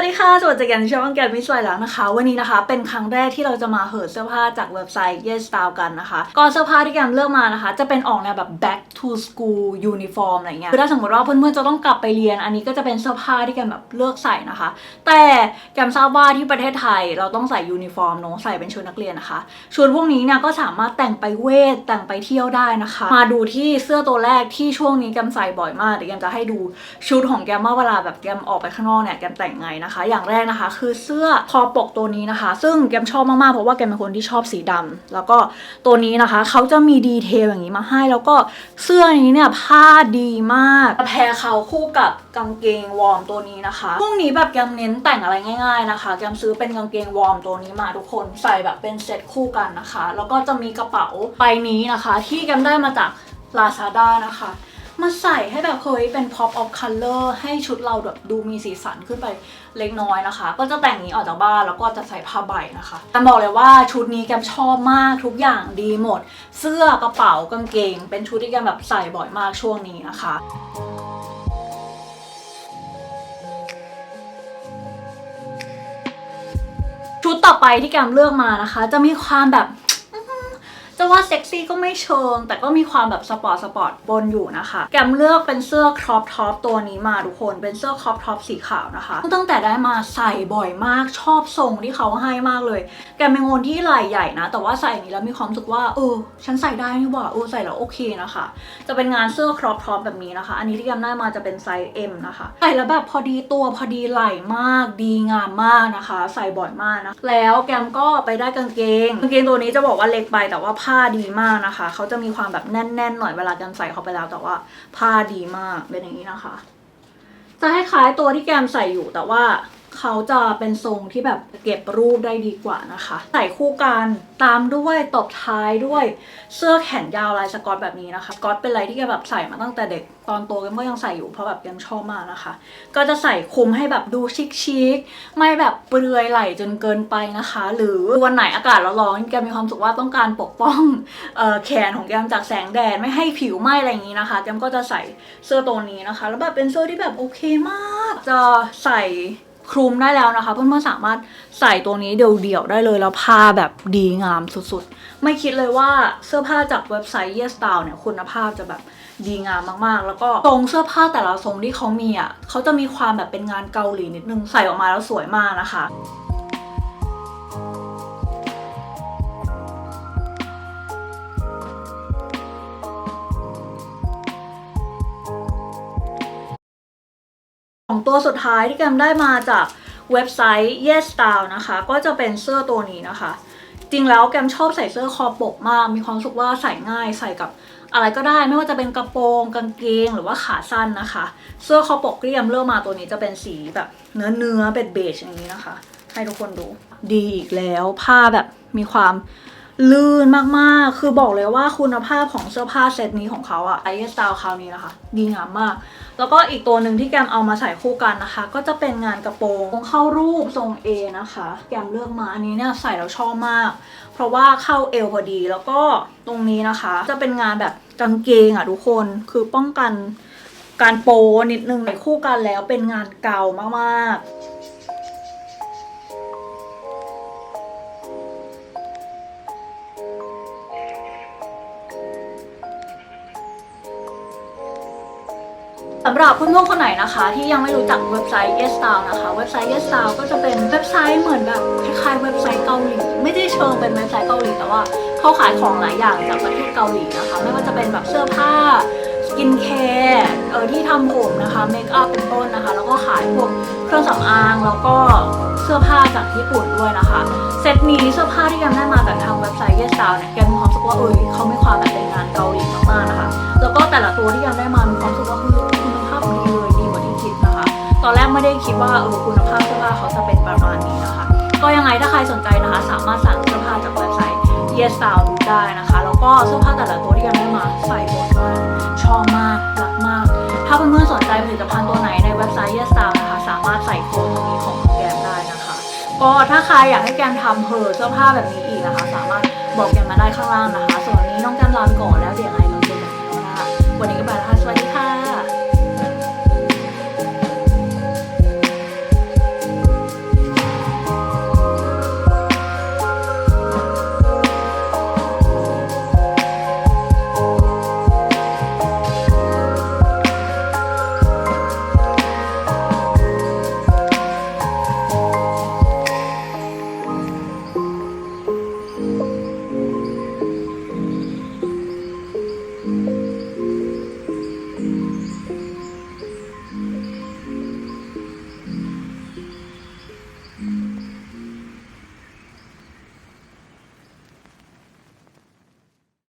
วัสดีค่ะสวัสดีกันช่องแกนมิสไวแล้วนะคะ วันนี้นะคะ เป็นครั้งแรกที่เราจะมาเหอเสื้อผ้าจากเว็บไซต์ Yes Style กันนะคะก็เสื้อผ้าที่แกมเลือกมานะคะ จะเป็นออกแนวแบบ back to school uniform อะไรเงี้ยคือถ้าสมมติว่าเพื่อนๆจะต้องกลับไปเรียน อันนี้ก็จะเป็นเสื้อผ้าที่แกมแบบเลือกใส่นะคะ แต่แกมทราบว่าที่ประเทศไทยเราต้องใส่ยูนิฟอร์มเนอะใส่เป็นชุดนักเรียนนะคะชุดพวกนี้เนี่ยก็สามารถแต่งไปเวทแต่งไปเที่ยวได้นะคะ มาดูที่เสื้อตัวแรกที่ช่วงนี้แกมใส่บ่อยมากเดี๋ยวแกมจะให้ดูชุดของแกมว่าเวลาแบบแกมออกไปข้างนอกเนี่ยแกมแต่งไงนะคะ อย่างแรกนะคะ คือเสื้อคอปกตัวนี้นะคะ ซึ่งแกมชอบมากๆเพราะว่าแกมเป็นคนที่ชอบสีดำแล้วก็ตัวนี้นะคะเขาจะมีดีเทลอย่างนี้มาให้ แล้วก็เสื้อนี้เนี่ยผ้าดีมากแพรเขาคู่กับกางเกงวอร์มตัวนี้นะคะพวกนี้แบบแกมเน้นแต่งอะไรง่ายๆนะคะแกมซื้อเป็นกางเกงวอร์มตัวนี้มาทุกคนใส่แบบเป็นเซ็ตคู่กันนะคะ แล้วก็จะมีกระเป๋าใบนี้นะคะ ที่แกมได้มาจาก Lazada นะคะ มาใส่ให้แบบเฮ้ยเป็น pop of color ให้ชุดเราแบบดูมีสีสันขึ้นไปเล็กน้อยนะคะ ก็จะแต่งนี้ออกจากบ้านแล้วก็จะใส่ผ้าใบนะคะแกมบอกเลยว่าชุดนี้แกมชอบมากทุกอย่างดีหมด เสื้อกระเป๋ากางเกง เป็นชุดที่แกมแบบใส่บ่อยมากช่วงนี้นะคะชุดต่อไปที่แกมเลือกมานะคะ จะมีความแบบ ว่าเซ็กซี่ก็ไม่เชิง แต่ก็มีความแบบสปอร์ตสปอร์ตปนอยู่นะคะ แกมเลือกเป็นเสื้อครอปท็อปตัวนี้มาทุกคนเป็นเสื้อครอปท็อปสีขาวนะคะตั้งแต่ได้มาใส่บ่อยมากชอบทรงที่เขาให้มากเลย แกมเป็นคนที่ไหล่ใหญ่นะ แต่ว่าใส่นี้แล้วมีความรู้สึกว่าเออฉันใส่ได้นี่หว่าเออใส่แล้วโอเคนะคะ จะเป็นงานเสื้อครอปท็อปแบบนี้นะคะ อันนี้ที่แกมได้มาจะเป็นไซส์ M นะคะใส่แล้วแบบพอดีตัวพอดีไหล่มากดีงามมากนะคะ ใส่บ่อยมากนะแล้วแกมก็ไปได้กางเกงกางเกงตัวนี้จะบอกว่าเล็กไปแต่ว่าผ้าดีมากนะคะ เขาจะมีความแบบแน่นๆหน่อยเวลาแกมใส่เข้าไปแล้ว แต่ว่าผ้าดีมากเป็นอย่างนี้นะคะ จะให้คล้ายตัวที่แกมใส่อยู่แต่ว่า เขาจะเป็นทรงที่แบบเก็บรูปได้ดีกว่านะคะ ใส่คู่กันตามด้วยตบท้ายด้วยเสื้อแขนยาวลายสกอตแบบนี้นะคะสกอตเป็นอะไรที่แกแบบใส่มาตั้งแต่เด็กตอนโตแกก็ยังใส่อยู่เพราะแบบแกมชอบมากนะคะ ก็จะใส่คุมให้แบบดูชิคๆไม่แบบเปลือยไหล่จนเกินไปนะคะ หรือวันไหนอากาศร้อนๆแกมีความสึกว่าต้องการปกป้องเอ่อแขนของแกมจากแสงแดดไม่ให้ผิวไหม้อะไรอย่างนี้นะคะแกมก็จะใส่เสื้อตัวนี้นะคะ แล้วแบบเป็นเสื้อที่แบบโอเคมาก จะใส่ คลุมได้แล้วนะคะ เพื่อนๆสามารถใส่ตัวนี้เดี่ยวๆได้เลยแล้วผ้าแบบดีงามสุดๆ ไม่คิดเลยว่าเสื้อผ้าจากเว็บไซต์ Yes Style เนี่ยคุณภาพจะแบบดีงามมากๆ แล้วก็ทรงเสื้อผ้าแต่ละทรงที่เขามีอะเขาจะมีความแบบเป็นงานเกาหลีนิดนึงใส่ออกมาแล้วสวยมากนะคะ ตัวสุดท้ายที่แกมได้มาจากเว็บไซต์ Yes Style นะคะ ก็จะเป็นเสื้อตัวนี้นะคะ จริงแล้วแกมชอบใส่เสื้อคอปกมาก มีความสึกว่าใส่ง่ายใส่กับอะไรก็ได้ไม่ว่าจะเป็นกระโปรงกางเกงหรือว่าขาสั้นนะคะ เสื้อคอปกที่แกมเลือกมาตัวนี้จะเป็นสีแบบเนื้อเนื้อเป็นเบจอย่างนี้นะคะ ให้ทุกคนดูดีอีกแล้วผ้าแบบมีความ ลื่นมากๆ คือบอกเลยว่าคุณภาพของเสื้อผ้าเซตนี้ของเขาอะไอเอสตาคราวนี้นะคะ ดีงามมาก แล้วก็อีกตัวหนึ่งที่แกมเอามาใส่คู่กันนะคะ ก็จะเป็นงานกระโปรงเข้ารูปทรง A นะคะ แกมเลือกมาอันนี้เนี่ยใส่แล้วชอบมาก เพราะว่าเข้าเอวพอดีแล้วก็ตรงนี้นะคะ จะเป็นงานแบบกางเกงอะทุกคนคือป้องกันการโปนิดนึงใส่คู่กันแล้วเป็นงานเก่ามากๆ สำหรับเพื่อนๆคนไหนนะคะ ที่ยังไม่รู้จักเว็บไซต์ Yes Style นะคะ เว็บไซต์ Yes Style ก็จะเป็นเว็บไซต์เหมือนแบบคล้ายๆเว็บไซต์เกาหลีไม่ได้เชิงเป็นเว็บไซต์เกาหลีแต่ว่าเขาขายของหลายอย่างจากประเทศเกาหลีนะคะ ไม่ว่าจะเป็นแบบเสื้อผ้าสกินแคร์เออที่ทำผมนะคะเมคอัพเป็นต้นนะคะ แล้วก็ขายพวกเครื่องสำอางแล้วก็เสื้อผ้าจากญี่ปุ่นด้วยนะคะ เซตนี้เสื้อผ้าที่แกมได้มาจากทางเว็บไซต์ Yes Style เนี่ยแกมมีความรู้สึกว่าเออเขาไม่ความแบบเป็นงานเกาหลีมากๆนะคะ แล้วก็แต่ละตัวที่แกมได้มามีความรู้สึกว่าคือ ไม่ได้คิดว่าเออคุณภาพเสื้อผ้าเขาจะเป็นประมาณนี้นะคะ ก็ยังไงถ้าใครสนใจนะคะ สามารถสั่งเสื้อผ้าจากเว็บไซต์ Yes Style ดูได้นะคะ แล้วก็เสื้อผ้าแต่ละตัวที่แกมได้มาใส่หมดมากชอบมากรักมาก ถ้าเพื่อนๆสนใจผลิตภัณฑ์ตัวไหนในเว็บไซต์ Yes Style นะคะ สามารถใส่โค้ดตรงนี้ของแกมได้นะคะ ก็ถ้าใครอยากให้แกมทำเพอเสื้อผ้าแบบนี้อีกนะคะ สามารถบอกแกมมาได้ข้างล่างนะคะ ส่วนวันนี้น้องแกมลาไปก่อนแล้วเดี๋ยวไง